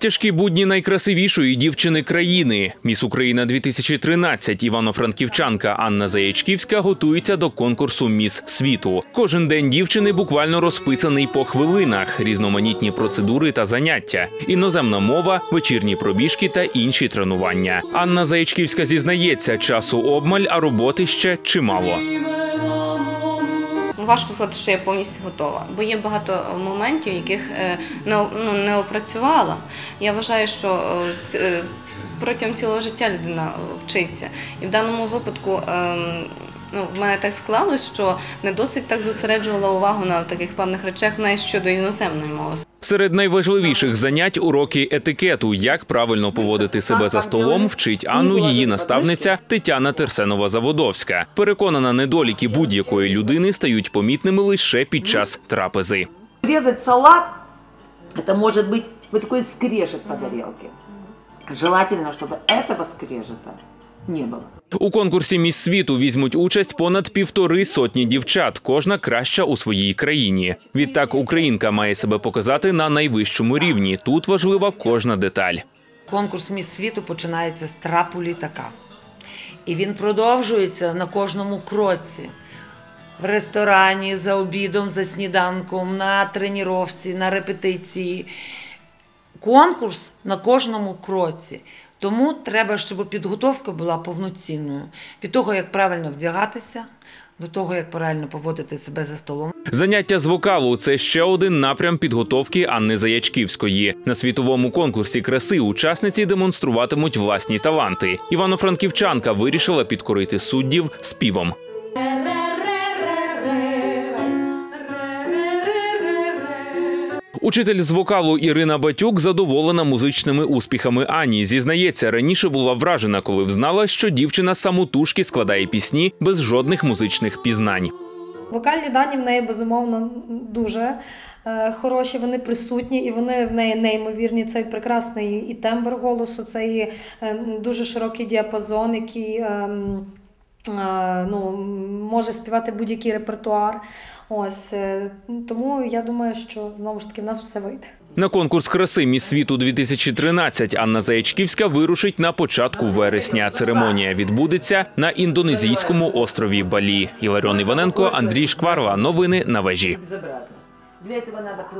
Тяжкі будні найкрасивішої дівчини країни. Міс Україна 2013 Івано-Франківчанка Анна Заячківська готується до конкурсу Міс світу. Кожен день дівчини буквально розписаний по хвилинах, різноманітні процедури та заняття, іноземна мова, вечірні пробіжки та інші тренування. Анна Заячківська зізнається, часу обмаль, а роботи ще чимало. Ну, Важко сказати, що я повністю готова, бо є багато моментів, яких е, ну, не опрацювала. Я вважаю, що е, е, протягом цілого життя людина е, вчиться. І в даному випадку ем, ну, в мене так склалось, що не досить так зосереджувала увагу на таких певних речах, навіть щодо іноземної мови. Серед найважливіших занять уроки етикету, як правильно поводити себе за столом, вчить Анну її наставниця Тетяна Терсенова Заводовська. Переконана, недоліки будь-якої людини стають помітними лише під час трапези. Резать салат, это может быть вот такой скрежет по тарелке. Желательно, чтобы этого скрежета не было. У конкурсі Міс світу візьмуть участь понад півтори сотні дівчат, кожна краща у своїй країні. Відтак Українка має себе показати на найвищому рівні. Тут важлива кожна деталь. Конкурс міс світу починається з трапу літака. І він продовжується на кожному кроці. В ресторані, за обідом, за сніданком, на тренувці, на репетиції. Конкурс на кожному кроці. Тому треба, щоб підготовка була повноцінною. Від того, як правильно вдягатися, до того, як правильно поводити себе за столом. Заняття з вокалу це ще один напрям підготовки Анни Заячківської. На світовому конкурсі краси учасниці демонструватимуть власні таланти. Івано-Франківчанка вирішила підкорити суддів співом. Учитель з вокалу Ірина Батюк задоволена музичними успіхами Ані. Зізнається, раніше була вражена, коли взнала, що дівчина самотужки складає пісні без жодних музичних пізнань. Вокальні дані в неї безумовно дуже е, хороші, вони присутні і вони в неї неймовірні. Це прекрасний і тембр голосу, це і е, дуже широкий діапазон, який ем, ну, може співати будь-який репертуар. Ось е, тому я думаю, що знову ж таки в нас все вийде. На конкурс краси Міс світу 2013 Анна Заячківська вирушить на початку вересня. Церемонія відбудеться на індонезійському острові Балі. Іларіон Іваненко, Андрій Шкварла. Новини на вежі.